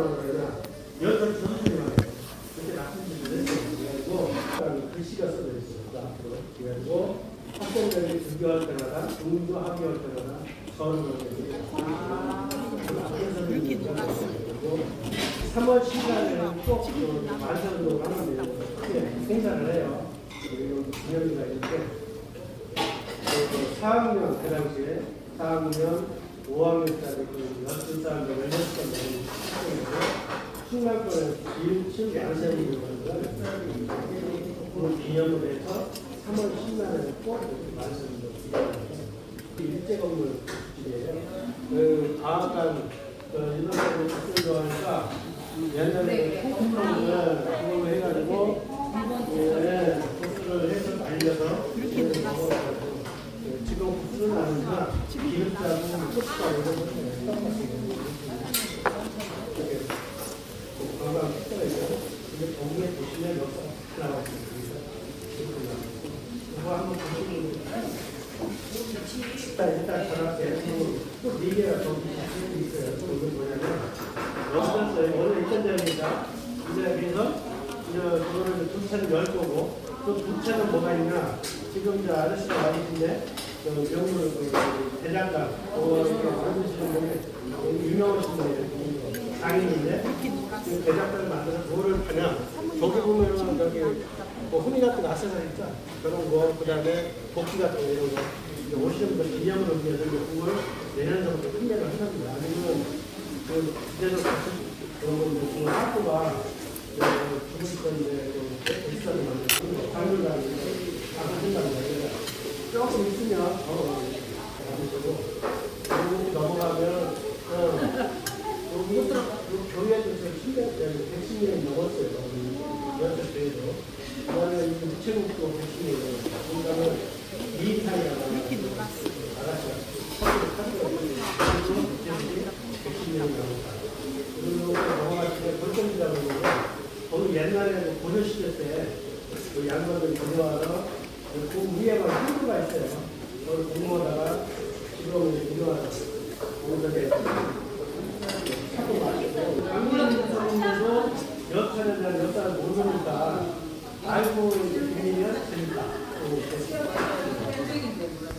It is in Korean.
나오거나 여덟 전수만 해요. 그때 나쁜 짓을 했어요. 그래가지고 글씨가 써져. 그 앞으로. 그래가지고 학생들이 등교할 때마다 중교 합의할 때마다 서른을 이렇게 놀았어요. 3월 10일에는 꼭 만상으로 하는 크게 행사를 해요. 그리고 기념비가 있는데 4학년 그 당시에 4학년 5학년짜리 그 12살들 16살 되는 학 생이고 충남권에 일층 양생이 있는 그 기념을 해서 3월 10일에 꼭 만상으로 기념을 일제 건물. 그 과학관 그 인원들을 학생 좋아하니까 옛날에 콩쿠르를 그걸로 해가지고 예, 코스를 해서 예, 지금 코스를 나누니까 기름자고 코스하고 이런 이렇게 관광 코스가 있어요. 근데 거기에 보시면 몇개 나와 있습니다. 이거 한번 보시면 일단 일단 전화해 또네 개가 더 있어요. 또 이건 뭐냐면 여기서 원래 있던 자리입니다. 이제 그래서 이제 그거를 두 차는 열 거고 또두 차는 뭐가 있냐? 지금 이제 아저씨가 와 계신데 그 명물 그 대장간 그거 만드시는 분이 유명하신 분이에요. 장인인데 그 대장간을 만들어서 그거를 그냥 저기 보면은 저기 뭐 후미 같은 거 아세사 있죠? 그런 거 그 다음에 도끼 같은 거 이런 거 오시는 분들 기념으로 이제 그걸 내년서부터 판매를 한답니다. 아니면 그 그대로 그런 그 학교가 죽을 건데 그 비싸게 만들고 방물관이 방문한답니다. 조금 있으면 더 만드시고 그리고 넘어가면 어, 여기 여기 교회도 지금 10년, 110년이 넘었어요. 여섯 교회도. 그 다음에 이 우체국도 110년이 그러니까는 이 옛날에 고려시대 때그 양반들 건너와서 그 위에만 한구가 있어요. 그걸 건너다가 지금 이제 건너와서 오늘에 하고 말고 양반들 건너서 역할에 대한 역사를 모르니까 알고